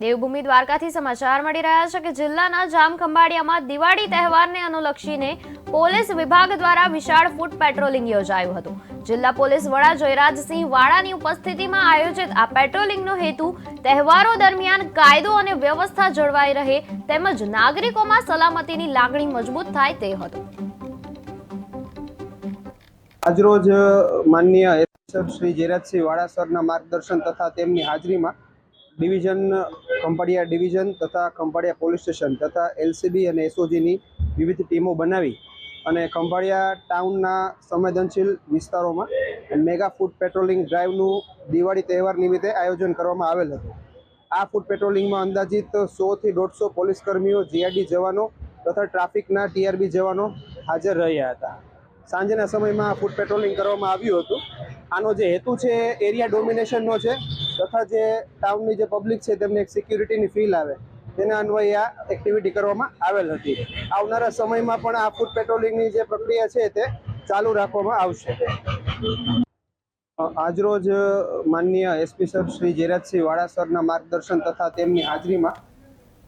દેવભૂમિ દ્વારકાથી સમાચાર મળી રહ્યા છે કે જિલ્લાના જામખંભાળિયામાં દિવાળી તહેવારને અનુલક્ષીને પોલીસ વિભાગ દ્વારા વિશાળ ફૂટ પેટ્રોલિંગ યોજાયું હતું. જિલ્લા પોલીસ વડા જયરાજસિંહ વાળાની ઉપસ્થિતિમાં આયોજિત આ પેટ્રોલિંગનો હેતુ તહેવારો દરમિયાન કાયદો અને વ્યવસ્થા જળવાઈ રહે તેમજ નાગરિકોમાં સલામતીની લાગણી મજબૂત થાય તે હતો. આજરોજ માનનીય શ્રી જયરાજસિંહ વાળા સરના માર્ગદર્શન તથા તેમની હાજરીમાં ડિવિઝન ખંભાળિયા ડિવિઝન તથા ખંભાળિયા પોલીસ સ્ટેશન તથા એલસીબી અને એસઓજીની વિવિધ ટીમો બનાવી અને ખંભાળિયા ટાઉનના સંવેદનશીલ વિસ્તારોમાં મેગા ફૂડ પેટ્રોલિંગ ડ્રાઈવનું દિવાળી તહેવાર નિમિત્તે આયોજન કરવામાં આવેલ હતું. આ ફૂડ પેટ્રોલિંગમાં અંદાજિત સોથી દોઢસો પોલીસ કર્મીઓ, જીઆરડી જવાનો તથા ટ્રાફિકના ટીઆરબી જવાનો હાજર રહ્યા હતા. સાંજના સમયમાં ફૂડ પેટ્રોલિંગ કરવામાં આવ્યું હતું. આનો જે હેતુ છે, એરિયા ડોમિનેશનનો છે. તથા જે ટાઉનની જે પબ્લિક છે તેમને એક સિક્યુરિટીની ફીલ આવે. તેના અન્વયે આ એક્ટિવિટી કરવામાં આવેલ હતી. આવનારા સમયમાં પણ આ ફૂડ પેટ્રોલિંગની જે પ્રક્રિયા છે તે ચાલુ રાખવામાં આવશે. આજરોજ માનનીય એસપી સર શ્રી જયરાજસિંહ વાળા સરના માર્ગદર્શન તથા તેમની હાજરીમાં